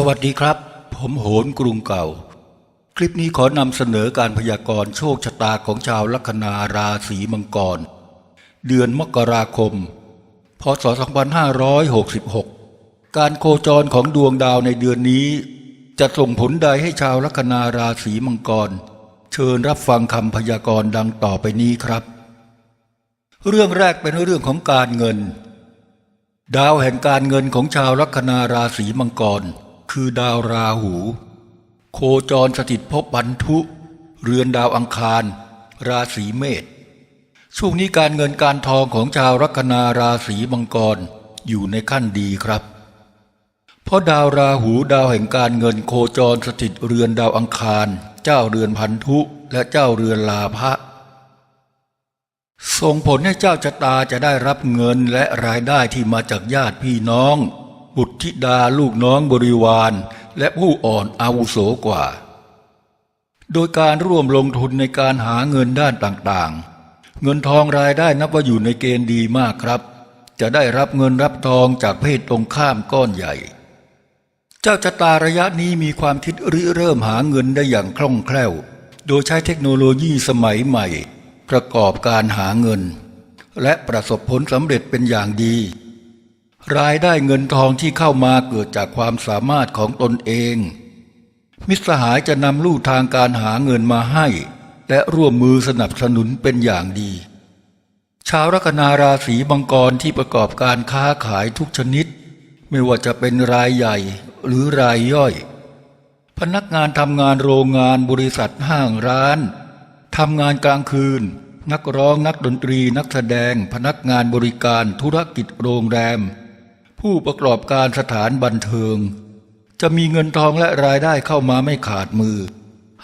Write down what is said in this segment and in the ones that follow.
สวัสดีครับ ผมโหนกรุงเก่า คลิปนี้ขอนำเสนอการพยากรณ์โชคชะตาของชาวลัคนาราศีมังกร เดือนมกราคม พศ 2566 การโคจรของดวงดาวในเดือนนี้ จะส่งผลใดให้ชาวลัคนาราศีมังกร เชิญรับฟังคำพยากรณ์ดังต่อไปนี้ครับ เรื่องแรกเป็นเรื่องของการเงิน ดาวแห่งการเงินของชาวลัคนาราศีมังกร คือดาวราหู โคจรสถิตพบรรทุ เรือนดาวอังคาร ราศีเมษช่วงนี้การเงินการทองของชาวลัคนาราศีมังกรอยู่ในขั้นดีครับ เพราะดาวราหูดาวแห่งการเงินโคจรสถิตเรือนดาวอังคาร เจ้าเรือนพันธุและเจ้าเรือนลาภะส่งผลให้เจ้าชะตาจะได้รับเงินและรายได้ที่มาจากญาติพี่น้อง บุตรธิดาลูกน้องบริวารและผู้อ่อนอาวุโสกว่า โดยการร่วมลงทุนในการหาเงินด้านต่างๆ เงินทองรายได้นับว่าอยู่ในเกณฑ์ดีมากครับ จะได้รับเงินรับทองจากเพศตรงข้ามก้อนใหญ่ เจ้าชะตาระยะนี้มีความคิดริเริ่มหาเงินได้อย่างคล่องแคล่ว โดยใช้เทคโนโลยีสมัยใหม่ ประกอบการหาเงิน และประสบผลสำเร็จเป็นอย่างดี รายได้เงินทองที่เข้ามาเกิดจากความสามารถของตนเอง มิตรสหายจะนำลู่ทางการหาเงินมาให้ และร่วมมือสนับสนุนเป็นอย่างดี ชาวลัคนาราศีมังกรที่ประกอบการค้าขายทุกชนิด ไม่ว่าจะเป็นรายใหญ่หรือรายย่อย พนักงานทำงานโรงงานบริษัทห้างร้านทำงานกลางคืน นักร้องนักดนตรีนักแสดง พนักงานบริการธุรกิจโรงแรม ผู้ประกอบการสถานบันเทิง จะมีเงินทองและรายได้เข้ามาไม่ขาดมือ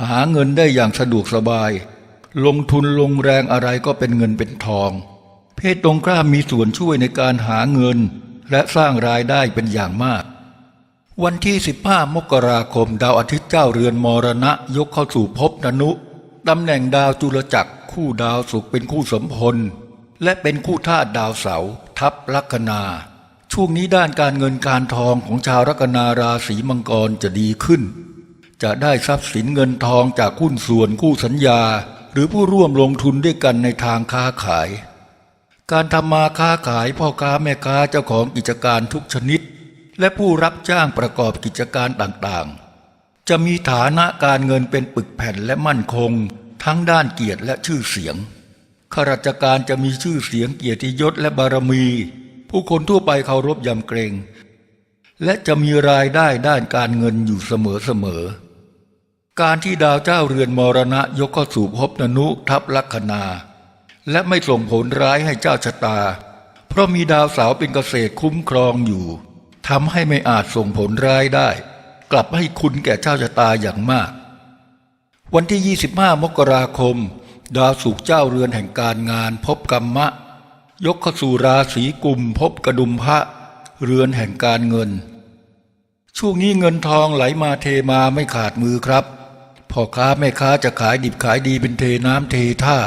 หาเงินได้อย่างสะดวกสบาย ลงทุนลงแรงอะไรก็เป็นเงินเป็นทอง เพศตรงข้ามมีส่วนช่วยในการหาเงินและสร้างรายได้เป็นอย่างมาก วันที่ 15 มกราคมดาวอาทิตย์เจ้าเรือนมรณะยกเข้าสู่ภพนนุตำแหน่งดาวจุลจักรคู่ดาวศุกร์เป็นคู่สมพลและเป็นคู่ธาตุดาวเสาร์ทับลัคนา ช่วงนี้ด้านการเงินการทองของชาวลัคนาราศีมังกรจะดีขึ้น จะได้ทรัพย์สินเงินทองจากหุ้นส่วนคู่สัญญา หรือผู้ร่วมลงทุนด้วยกันในทางค้าขาย การทำมาค้าขายพ่อค้าแม่ค้าเจ้าของกิจการทุกชนิด และผู้รับจ้างประกอบกิจการต่างๆ จะมีฐานะการเงินเป็นปึกแผ่นและมั่นคง ทั้งด้านเกียรติและชื่อเสียงข้าราชการจะมีชื่อเสียงเกียรติยศและบารมี ผู้คนทั่วไปเคารพยำเกรง และจะมีรายได้ด้านการเงินอยู่เสมอๆการที่ดาวเจ้าเรือนมรณะยกเข้าสู่ภพนนุทับลัคนา และไม่ส่งผลร้ายให้เจ้าชะตา เพราะมีดาวสาร์เป็นเกษตรคุ้มครองอยู่ทำให้ไม่อาจส่งผลร้ายได้ กลับให้คุณแก่เจ้าชะตาอย่างมาก วันที่ 25 มกราคม ดาวศุกเจ้าเรือนแห่งการงานพบกรรมะ ยกข้าสู่ราศีกุมพบกระดุมพระ เรือนแห่งการเงิน ช่วงนี้เงินทองไหลมาเทมาไม่ขาดมือครับพ่อค้าแม่ค้าจะขายดิบขายดีเป็นเทน้ำเทท่า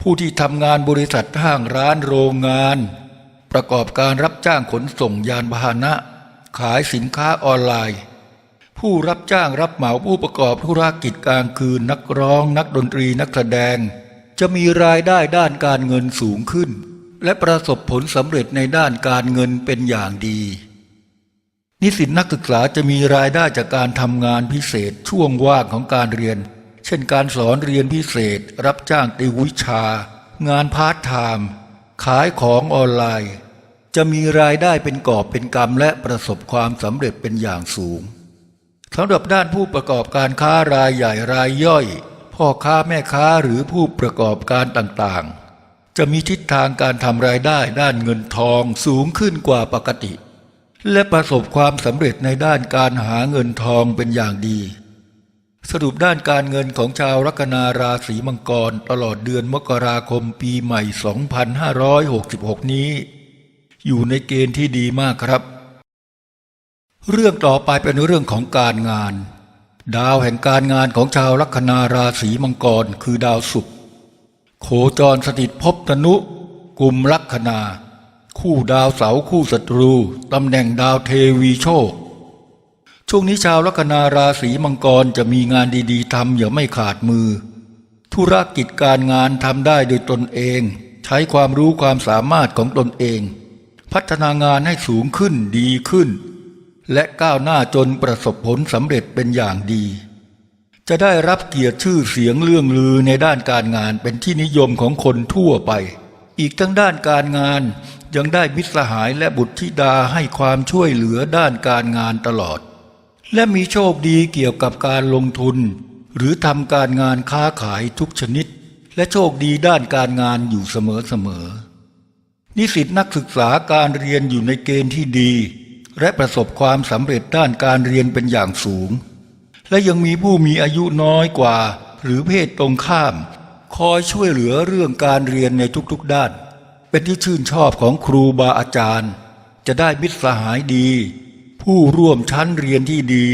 ผู้ที่ทำงานบริษัทห้างร้านโรงงาน ประกอบการรับจ้างขนส่งยานพาหนะ ขายสินค้าออนไลน์ ผู้รับจ้างรับเหมาผู้ประกอบธุรกิจกลางคืนนักร้องนักดนตรีนักแสดง จะมีรายได้ด้านการเงินสูงขึ้น และประสบผลสำเร็จในด้านการเงินเป็นอย่างดี นิสิตนักศึกษาจะมีรายได้จากการทำงานพิเศษช่วงว่างของการเรียน เช่นการสอนเรียนพิเศษ รับจ้างติววิชา งานพาร์ทไทม์ขายของออนไลน์ จะมีรายได้เป็นกอบเป็นกำและประสบความสำเร็จเป็นอย่างสูงสำหรับด้านผู้ประกอบการค้ารายใหญ่รายย่อย พ่อค้าแม่ค้าหรือผู้ประกอบการต่างๆ จะมีทิศทางการทำรายได้ด้านเงินทองสูงขึ้นกว่าปกติ และประสบความสำเร็จในด้านการหาเงินทองเป็นอย่างดี สรุปด้านการเงินของชาวลัคนาราศีมังกรตลอดเดือนมกราคมปีใหม่ 2566 นี้ อยู่ในเกณฑ์ที่ดีมากครับ เรื่องต่อไปเป็นเรื่องของการงาน ดาวแห่งการงานของชาวลัคนาราศีมังกรคือดาวศุกร์ โคจรสถิตภพตนุกลุ่มลัคนา คู่ดาวเสาคู่ศัตรู ตำแหน่งดาวเทวีโชค ช่วงนี้ชาวลัคนาราศีมังกรจะมีงานดีๆทำอย่าไม่ขาดมือ ธุรกิจการงานทำได้โดยตนเอง ใช้ความรู้ความสามารถของตนเอง พัฒนางานให้สูงขึ้นดีขึ้น และก้าวหน้าจนประสบผลสำเร็จเป็นอย่างดี จะได้รับเกียรติชื่อเสียงเรื่องลือในด้านการงานเป็นที่นิยมของคนทั่วไป อีกทั้งด้านการงานยังได้มิตรสหายและบุตรธิดาให้ความช่วยเหลือด้านการงานตลอด และมีโชคดีเกี่ยวกับการลงทุน หรือทำการงานค้าขายทุกชนิด และโชคดีด้านการงานอยู่เสมอๆนิสิตนักศึกษาการเรียนอยู่ในเกณฑ์ที่ดี และประสบความสำเร็จด้านการเรียนเป็นอย่างสูง และยังมีผู้มีอายุน้อยกว่า หรือเพศตรงข้าม คอยช่วยเหลือเรื่องการเรียนในทุกๆด้าน เป็นที่ชื่นชอบของครูบาอาจารย์ จะได้มิตรสหายดี ผู้ร่วมชั้นเรียนที่ดี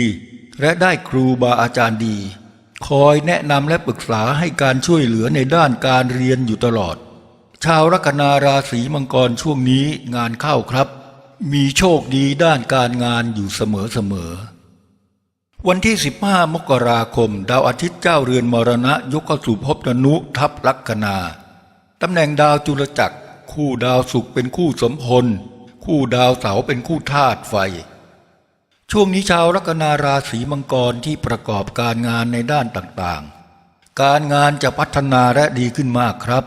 และได้ครูบาอาจารย์ดี คอยแนะนำและปรึกษาให้การช่วยเหลือในด้านการเรียนอยู่ตลอด ชาวลัคนาราศีมังกรช่วงนี้งานเข้าครับ มีโชคดีด้านการงานอยู่เสมอๆ วันที่ 15 มกราคม ดาวอาทิตย์เจ้าเรือนมรณะยกเข้าสู่ภพธนุทับลัคนาตำแหน่งดาวจุลจักร คู่ดาวศุกร์เป็นคู่สมพล คู่ดาวเสาเป็นคู่ธาตุไฟ ช่วงนี้ชาวลัคนาราศีมังกรที่ประกอบการงานในด้านต่างๆ การงานจะพัฒนาและดีขึ้นมากครับ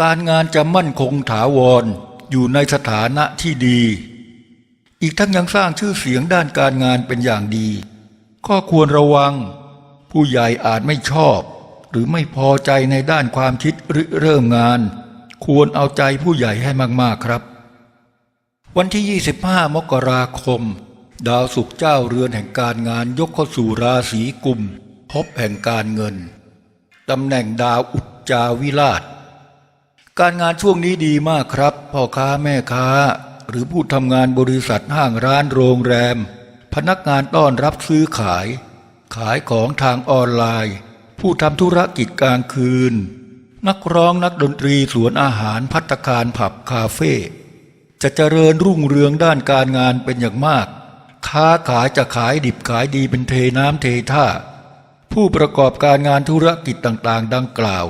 การงานจะมั่นคงถาวรอยู่ในสถานะที่ดี อีกทั้งยังสร้างชื่อเสียงด้านการงานเป็นอย่างดี ก็ควรระวัง ผู้ใหญ่อาจไม่ชอบ หรือไม่พอใจในด้านความคิดหรือเริ่มงาน ควรเอาใจผู้ใหญ่ให้มาก ๆ ครับ วันที่ 25 มกราคม ดาวศุกร์เจ้าเรือนแห่งการงานยกเข้าสู่ราศีกุมพบแห่งการเงินตำแหน่งดาวอุจจาวิราช การงานช่วงนี้ดีมากครับ พ่อค้าแม่ค้า หรือผู้ทำงานบริษัทห้างร้านโรงแรม พนักงานต้อนรับซื้อขาย ขายของทางออนไลน์ ผู้ทำธุรกิจกลางคืน นักร้องนักดนตรีสวนอาหารพัตคารผับคาเฟ่จะเจริญรุ่งเรืองด้านการงานเป็นอย่างมาก ค้าขายจะขายดิบขายดีเป็นเทน้ำเทท่า ผู้ประกอบการงานธุรกิจต่างๆ ดังกล่าว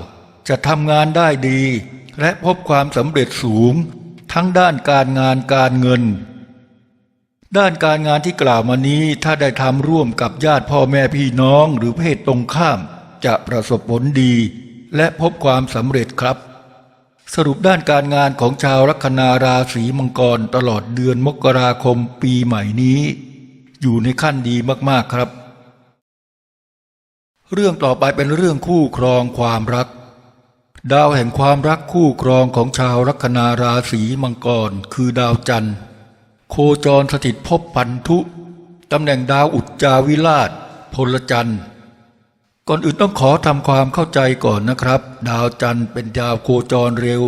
จะทำงานได้ดี และพบความสำเร็จสูง ทั้งด้านการงานการเงิน ด้านการงานที่กล่าวมานี้ถ้าได้ทำร่วมกับญาติพ่อแม่พี่น้องหรือเพศตรงข้าม จะประสบผลดี และพบความสำเร็จครับ สรุปด้านการงานของชาวลัคนาราศีมังกรตลอดเดือนมกราคมปีใหม่นี้ อยู่ในขั้นดีมากๆครับ เรื่องต่อไปเป็นเรื่องคู่ครองความรัก ดาวแห่งความรักคู่ครองของชาวลัคนาราศีมังกร คือดาวจันทร์ โคจรสถิตภพพันธุตำแหน่งดาวอุจจาวิราชพลจันทร์ ก่อนอื่นต้องขอทำความเข้าใจก่อนนะครับ ดาวจันทร์เป็นดาวโคจรเร็ว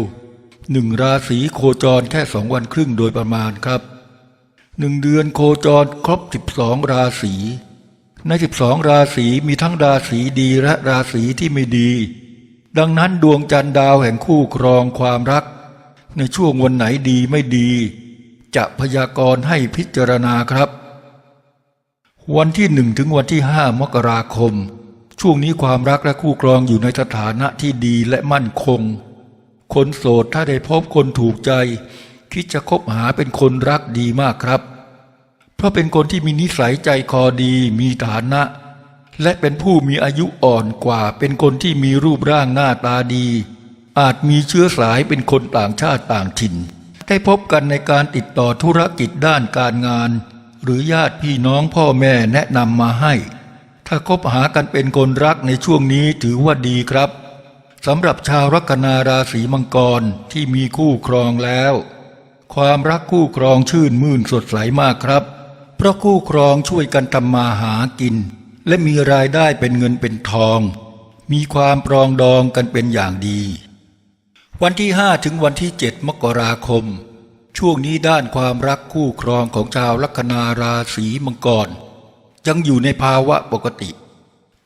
หนึ่งราศีโคจรแค่สองวันครึ่งโดยประมาณครับหนึ่งเดือนโคจรครบสิบสองราศี ในสิบสองราศีมีทั้งราศีดีและราศีที่ไม่ดี ดังนั้นดวงจันทร์ดาวแห่งคู่ครองความรัก ในช่วงวันไหนดีไม่ดี จะพยากรณ์ให้พิจารณาครับ วันที่หนึ่งถึงวันที่ห้ามกราคม ช่วงนี้ความรักและคู่ครองอยู่ในสถานะที่ดีและมั่นคง คนโสดถ้าได้พบคนถูกใจ คิดจะคบหาเป็นคนรักดีมากครับ เพราะเป็นคนที่มีนิสัยใจคอดีมีฐานะ และเป็นผู้มีอายุอ่อนกว่า เป็นคนที่มีรูปร่างหน้าตาดี อาจมีเชื้อสายเป็นคนต่างชาติต่างถิ่น ได้พบกันในการติดต่อธุรกิจด้านการงาน หรือญาติพี่น้องพ่อแม่แนะนำมาให้ ถ้าคบหากันเป็นคนรักในช่วงนี้ถือว่าดีครับสำหรับชาวลัคนาราศีมังกรที่มีคู่ครองแล้ว ความรักคู่ครองชื่นมื่นสดใสมากครับ เพราะคู่ครองช่วยกันทำมาหากิน และมีรายได้เป็นเงินเป็นทอง มีความปรองดองกันเป็นอย่างดี วันที่5ถึงวันที่7มกราคม ช่วงนี้ด้านความรักคู่ครองของชาวลัคนาราศีมังกรยังอยู่ในภาวะปกติ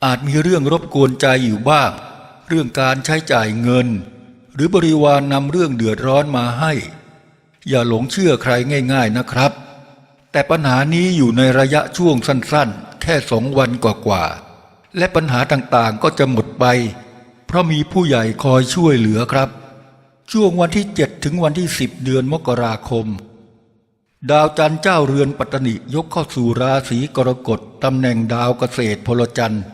อาจมีเรื่องรบกวนใจอยู่บ้าง เรื่องการใช้จ่ายเงิน หรือบริวารนนำเรื่องเดือดร้อนมาให้ อย่าหลงเชื่อใครง่าย ๆนะครับ แต่ปัญหานี้อยู่ในระยะช่วงสั้นๆ แค่สองวันกว่าๆและปัญหาต่างๆก็จะหมดไป เพราะมีผู้ใหญ่คอยช่วยเหลือครับ ช่วงวันที่7ถึงวันที่10เดือนมกราคม ดาวจันทร์เจ้าเรือนปัตตนิยกเข้าสู่ราศีกรกฎตำแหน่งดาวเกษตรพลจันทร์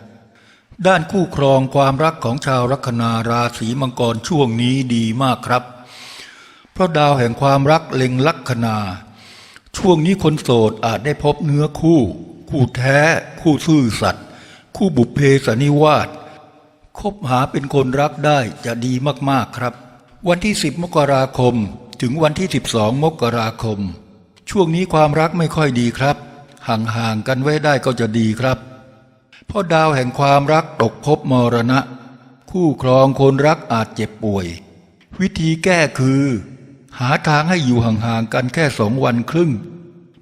ด้านคู่ครองความรักของชาวลัคนาราศีมังกรช่วงนี้ดีมากครับ เพราะดาวแห่งความรักเล็งลัคนา ช่วงนี้คนโสดอาจได้พบเนื้อคู่ คู่แท้ คู่ซื่อสัตย์คู่บุพเพสนิวาสคบหาเป็นคนรักได้จะดีมากๆครับ วันที่ 10 มกราคม ถึงวันที่ 12 มกราคม ช่วงนี้ความรักไม่ค่อยดีครับ ห่างๆกันไว้ได้ก็จะดีครับเพราะดาวแห่งความรักตกภพมรณะ คู่ครองคนรักอาจเจ็บป่วย วิธีแก้คือ หาทางให้อยู่ห่างๆกันแค่สองวันครึ่ง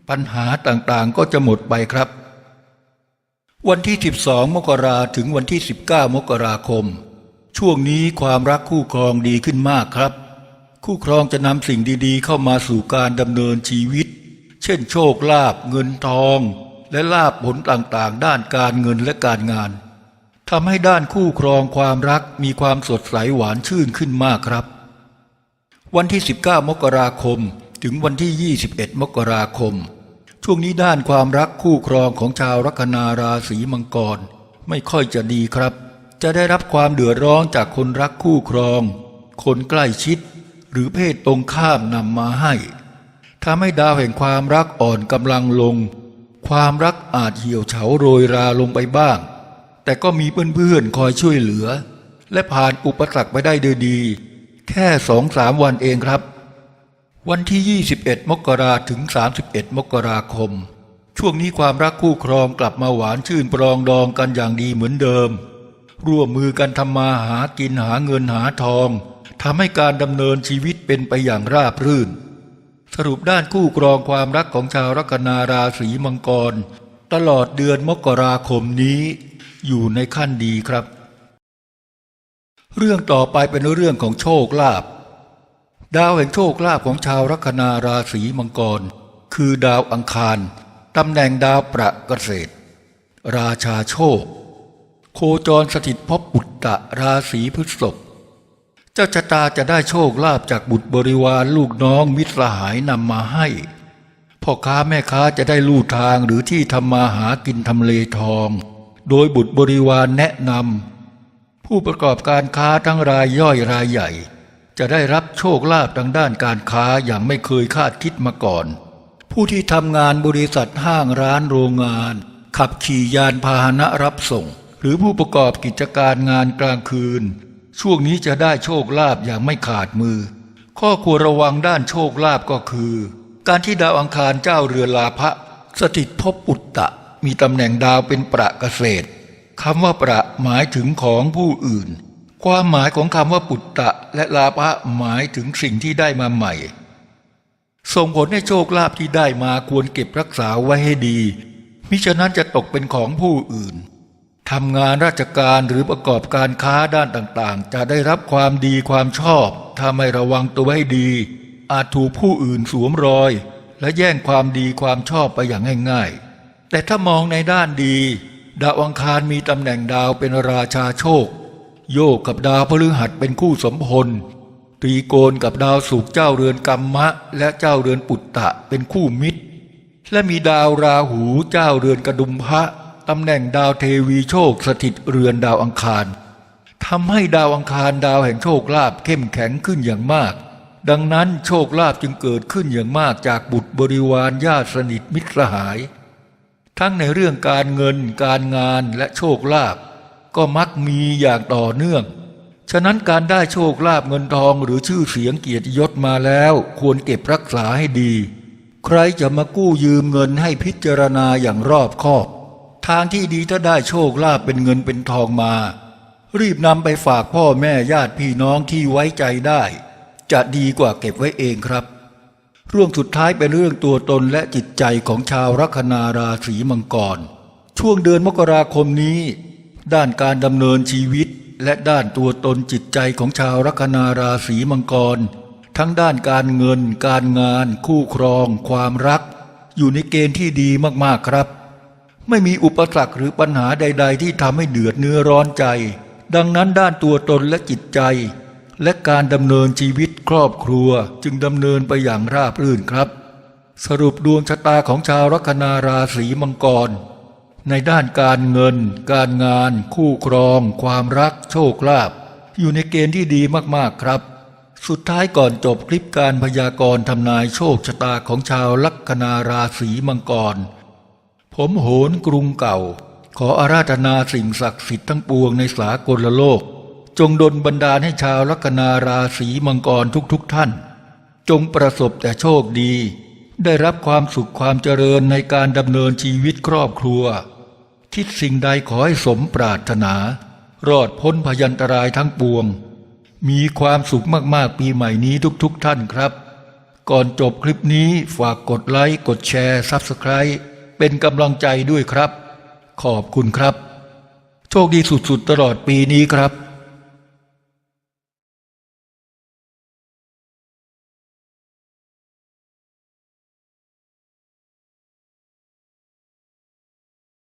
ปัญหาต่างๆก็จะหมดไปครับ วันที่ 12 มกราถึงวันที่ 19 มกราคม ช่วงนี้ความรักคู่ครองดีขึ้นมากครับ คู่ครองจะนำสิ่งดีๆ เข้ามาสู่การดำเนินชีวิต เช่น โชคลาภเงินทอง และลาภผลต่างๆ ด้านการเงินและการงานทำให้ด้านคู่ครองความรักมีความสดใสหวานชื่นขึ้นมากครับ วันที่ 19 มกราคม ถึงวันที่ 21 มกราคม ช่วงนี้ด้านความรักคู่ครองของชาวลัคนาราศีมังกร ไม่ค่อยจะดีครับ จะได้รับความเดือดร้อนจากคนรักคู่ครอง คนใกล้ชิด หรือเพศตรงข้ามนำมาให้ทำให้ดาวแห่งความรักอ่อนกำลังลง ความรักอาจเหี่ยวเฉาโรยราลงไปบ้าง แต่ก็มีเพื่อนๆคอยช่วยเหลือ และผ่านอุปสรรคไปได้ดยดี แค่สองสามวันเองครับ วันที่ 21 มกราถึง 31 มกราคม ช่วงนี้ความรักคู่ครองกลับมาหวานชื่นปรองดองกันอย่างดีเหมือนเดิม ร่วมมือกันทำมาหากินหาเงินหาทองทำให้การดำเนินชีวิตเป็นไปอย่างราบรื่น สรุปด้านคู่ครองความรักของชาวลัคนาราศีมังกร ตลอดเดือนมกราคมนี้ อยู่ในขั้นดีครับ เรื่องต่อไปเป็นเรื่องของโชคลาภดาวแห่งโชคลาภของชาวลัคนาราศีมังกร คือดาวอังคารตำแหน่งดาวประเกษตร ราชาโชค โคจรสถิตพบุตตะราศีพฤษภเจ้าชะตาจะได้โชคลาภจากบุตรบริวารลูกน้องมิตรสหายนำมาให้พ่อค้าแม่ค้าจะได้ลู่ทางหรือที่ทำมาหากินทำเลทอง โดยบุตรบริวารแนะนำผู้ประกอบการค้าทั้งรายย่อยรายใหญ่ จะได้รับโชคลาภทางด้านการค้าอย่างไม่เคยคาดคิดมาก่อน ผู้ที่ทำงานบริษัทห้างร้านโรงงาน ขับขี่ยานพาหนะรับส่ง หรือผู้ประกอบกิจการงานกลางคืน ช่วงนี้จะได้โชคลาภอย่างไม่ขาดมือ ข้อควรระวังด้านโชคลาภก็คือ การที่ดาวอังคารเจ้าเรือลาภะสถิตภพอุตตะ มีตำแหน่งดาวเป็นประเกษตรคำว่าประหมายถึงของผู้อื่น ความหมายของคำว่าปุตตะ และลาภะหมายถึงสิ่งที่ได้มาใหม่ ส่งผลให้โชคลาภที่ได้มาควรเก็บรักษาไว้ให้ดีมิฉะนั้นจะตกเป็นของผู้อื่น ทำงานราชการหรือประกอบการค้าด้านต่างๆ จะได้รับความดีความชอบ ถ้าไม่ระวังตัวให้ดี อาจถูกผู้อื่นสวมรอย และแย่งความดีความชอบไปอย่างง่ายๆ แต่ถ้ามองในด้านดี ดาวอังคารมีตำแหน่งดาวเป็นราชาโชค โยกกับดาวพฤหัสเป็นคู่สมพลตรีโกนกับดาวสุขเจ้าเรือนกรรมะ และเจ้าเรือนปุตตะเป็นคู่มิตร และมีดาวราหูเจ้าเรือนกระดุมพระ ตำแหน่งดาวเทวีโชคสถิตเรือนดาวอังคารทำให้ดาวอังคารดาวแห่งโชคลาภเข้มแข็งขึ้นอย่างมาก ดังนั้นโชคลาภจึงเกิดขึ้นอย่างมากจากบุตรบริวารญาติสนิทมิตรสหาย ทั้งในเรื่องการเงิน การงานและโชคลาภก็มักมีอย่างต่อเนื่อง ฉะนั้นการได้โชคลาภเงินทองหรือชื่อเสียงเกียรติยศมาแล้วควรเก็บรักษาให้ดี ใครจะมากู้ยืมเงินให้พิจารณาอย่างรอบคอบ ทางที่ดีถ้าได้โชคลาภเป็นเงินเป็นทองมา รีบนำไปฝากพ่อแม่ญาติพี่น้องที่ไว้ใจได้ จะดีกว่าเก็บไว้เองครับ เรื่องสุดท้ายเป็นเรื่องตัวตนและจิตใจของชาวลัคนาราศีมังกร ช่วงเดือนมกราคมนี้ ด้านการดำเนินชีวิตและด้านตัวตนจิตใจของชาวลัคนาราศีมังกร ทั้งด้านการเงิน การงาน คู่ครอง ความรัก อยู่ในเกณฑ์ที่ดีมากๆครับ ไม่มีอุปสรรคหรือปัญหาใด ๆ ที่ทำให้เดือดเนื้อร้อนใจ ดังนั้นด้านตัวตนและจิตใจ และการดำเนินชีวิตครอบครัวจึงดำเนินไปอย่างราบรื่นครับ สรุปดวงชะตาของชาวลัคนาราศีมังกร ในด้านการเงิน การงาน คู่ครอง ความรัก โชคลาภอยู่ในเกณฑ์ที่ดีมากๆครับ สุดท้ายก่อนจบคลิปการพยากรณ์ทำนายโชคชะตาของชาวลัคนาราศีมังกร ผมโหนกรุงเก่า ขออาราธนาสิ่งศักดิ์สิทธิ์ทั้งปวงในสากลโลก จงดลบันดาลให้ชาวลัคนาราศีมังกรทุกๆทท่าน จงประสบแต่โชคดี ได้รับความสุขความเจริญในการดำเนินชีวิตครอบครัว คิดสิ่งใดขอให้สมปรารถนา รอดพ้นพยันตรายทั้งปวง มีความสุขมากๆปีใหม่นี้ทุกๆทท่านครับ ก่อนจบคลิปนี้ฝากกดไลค์กดแชร์ซับสไคร b e เป็นกำลังใจด้วยครับ ขอบคุณครับ โชคดีสุดๆตลอดปีนี้ครับ